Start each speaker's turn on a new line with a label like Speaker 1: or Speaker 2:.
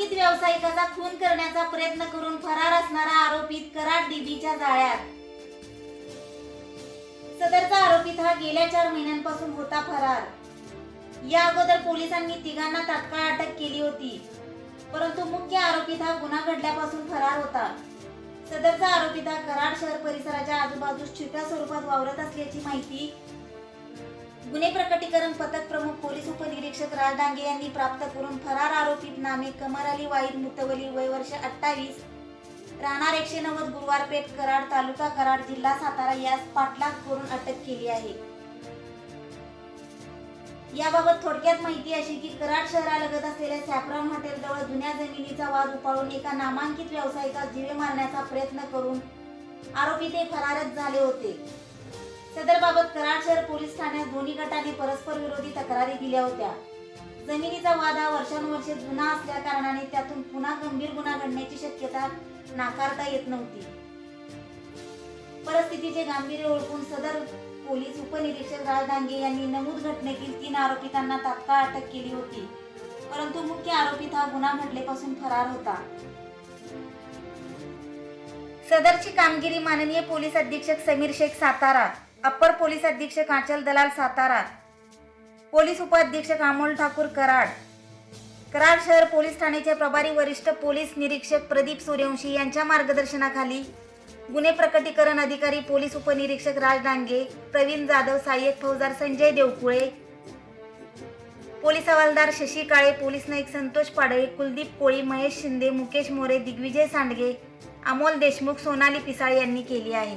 Speaker 1: नामांकित व्यावसायिकाचा खून करण्याचा प्रयत्न करून फरार असणारा आरोपी कराड डीबीच्या जाळ्यात. सदरचा आरोपी हा गेल्या चार महिन्यांपासून होता फरार. या अगोदर पोलिसांनी तिघांना तात्काळ अटक केली होती. परंतु मुख्य आरोपी हा गुन्हा घडल्यापासून फरार होता. सदरचा आरोपी हा कराड शहर परिसराच्या आजूबाजूस छोट्या स्वरूपात वावरत असल्याची माहिती गुन्हे प्रकटीकरण पथक प्रमुख पोलीस उपनिरीक्षक राज डांगे यांनी प्राप्त करून फरार आरोपीत नामे कमर अली वाईद मुतवली वय वर्ष अठ्ठावीस राहणार एकशे नव्वद गुरुवारपेठ कराड तालुका कराड जिल्हा सातारा यास पाठलाग करून अटक केली आहे. याबाबत थोडक्यात माहिती अशी की कराड शहरालगत असलेल्या सॅफ्रॉन हॉटेलजवळ जुन्या जमिनीचा वाद उपाळून एका नामांकित व्यावसायिकास जीवे मारण्याचा प्रयत्न करून आरोपी ते फरारच झाले होते. सदरबाबत कराड शहर पोलीस ठाण्यात दोन्ही गटाने परस्पर विरोधी तक्रारी दिल्या होत्या. जमिनीचा वाद हा वर्षानुवर्षे जुना असल्या कारणाने त्यातून पुन्हा गंभीर गुन्हा घडण्याची शक्यता नाकारता येत नव्हती. परिस्थितीचे गांभीर्य ओळखून सदर पोलीस उपनिरीक्षक राजदांगे यांनी नमूद घटनेतील तीन आरोपितांना तात्काळ अटक केली होती. परंतु मुख्य आरोपीत हा गुन्हा घडलेपासून फरार होता. सदरची कामगिरी माननीय पोलीस अधीक्षक समीर शेख सातारा अधीक्षक आंचल दलाल सातारा पोलीस उपअधीक्षक अमोल ठाकूर कराड कराड शहर पोलीस ठाण्याचे प्रभारी वरिष्ठ पोलीस निरीक्षक प्रदीप सूर्यवंशी यांच्या मार्गदर्शनाखाली गुन्हे प्रकटीकरण अधिकारी पोलीस उपनिरीक्षक राज डांगे प्रवीण जाधव सहाय्यक फौजदार संजय देवकुळे पोलीस हवालदार शशी काळे पोलीस नाईक संतोष पाडळे कुलदीप कोळी महेश शिंदे मुकेश मोरे दिग्विजय सांडगे अमोल देशमुख सोनाली पिसाळे यांनी केली आहे.